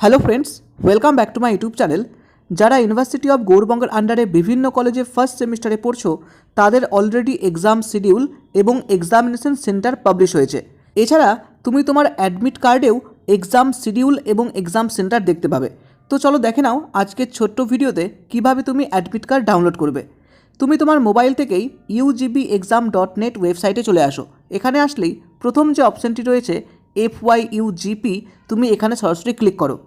Hello friends welcome back to my YouTube channel যারা university of গৌরবঙ্গের আন্ডারে বিভিন্ন কলেজে ফার্স্ট সেমিস্টারে পড়ছো, তাদের অলরেডি এক্সাম শিডিউল এবং এক্সামিনেশন সেন্টার পাবলিশ হয়েছে। এছাড়া তুমি তোমার অ্যাডমিট কার্ডেও এক্সাম শিডিউল এবং এক্সাম সেন্টার দেখতে পাবে। তো চলো দেখে নাও আজকের ছোট্ট ভিডিওতে কীভাবে তুমি অ্যাডমিট কার্ড ডাউনলোড করবে। তুমি তোমার মোবাইল থেকেই ইউজিবি এক্সাম ডট নেট ওয়েবসাইটে চলে আসো। এখানে আসলেই প্রথম যে অপশানটি রয়েছে এফ ওয়াই ইউজিপি তুমি এখানে সরাসরি ক্লিক করো।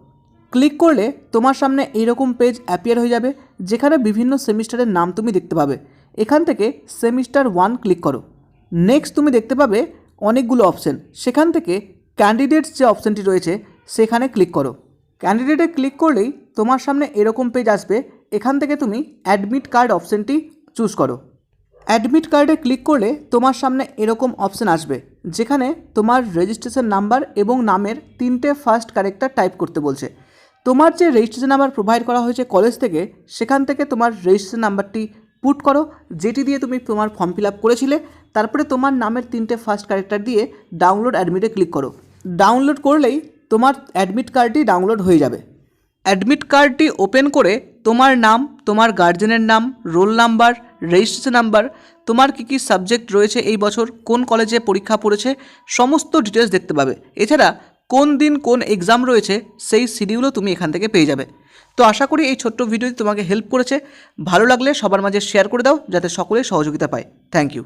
ক্লিক করলে তোমার সামনে এইরকম পেজ অ্যাপিয়ার হয়ে যাবে, যেখানে বিভিন্ন সেমিস্টারের নাম তুমি দেখতে পাবে। এখান থেকে সেমিস্টার ওয়ান ক্লিক করো। নেক্সট তুমি দেখতে পাবে অনেকগুলো অপশন সেখান থেকে ক্যান্ডিডেটস যে অপশানটি রয়েছে, সেখানে ক্লিক করো। ক্যান্ডিডেটে ক্লিক করলেই তোমার সামনে এরকম পেজ আসবে। এখান থেকে তুমি অ্যাডমিট কার্ড অপশানটি চুজ করো। অ্যাডমিট কার্ডে ক্লিক করলে তোমার সামনে এরকম অপশান আসবে, যেখানে তোমার রেজিস্ট্রেশন নাম্বার এবং নামের তিনটে ফার্স্ট ক্যারেক্টার টাইপ করতে বলছে। তোমার যে রেজিস্ট্রেশন নাম্বার প্রোভাইড করা হয়েছে কলেজ থেকে, সেখান থেকে তোমার রেজিস্ট্রেশন নাম্বারটি পুট করো, যেটি দিয়ে তুমি তোমার ফর্ম ফিল আপ করেছিলে, তারপরে তোমার নামের তিনটে ফার্স্ট ক্যারেক্টার দিয়ে ডাউনলোড অ্যাডমিটে ক্লিক করো। ডাউনলোড করলেই তোমার অ্যাডমিট কার্ডটি ডাউনলোড হয়ে যাবে। অ্যাডমিট কার্ডটি ওপেন করে তোমার নাম, তোমার গার্জেনের নাম রোল নাম্বার রেজিস্ট্রেশন নাম্বার তোমার কী কী সাবজেক্ট রয়েছে এই বছর, কোন কলেজে পরীক্ষা পড়েছে, সমস্ত ডিটেলস দেখতে পাবে। এছাড়া কোন দিন কোন এক্সাম রয়েছে, সেই শিডিউলও তুমি এখান থেকে পেয়ে যাবে। তো আশা করি এই ছোট্ট ভিডিওটি তোমাকে হেল্প করেছে। ভালো লাগলে সবার মাঝে শেয়ার করে দাও, যাতে সকলে সহযোগিতা পায়। Thank you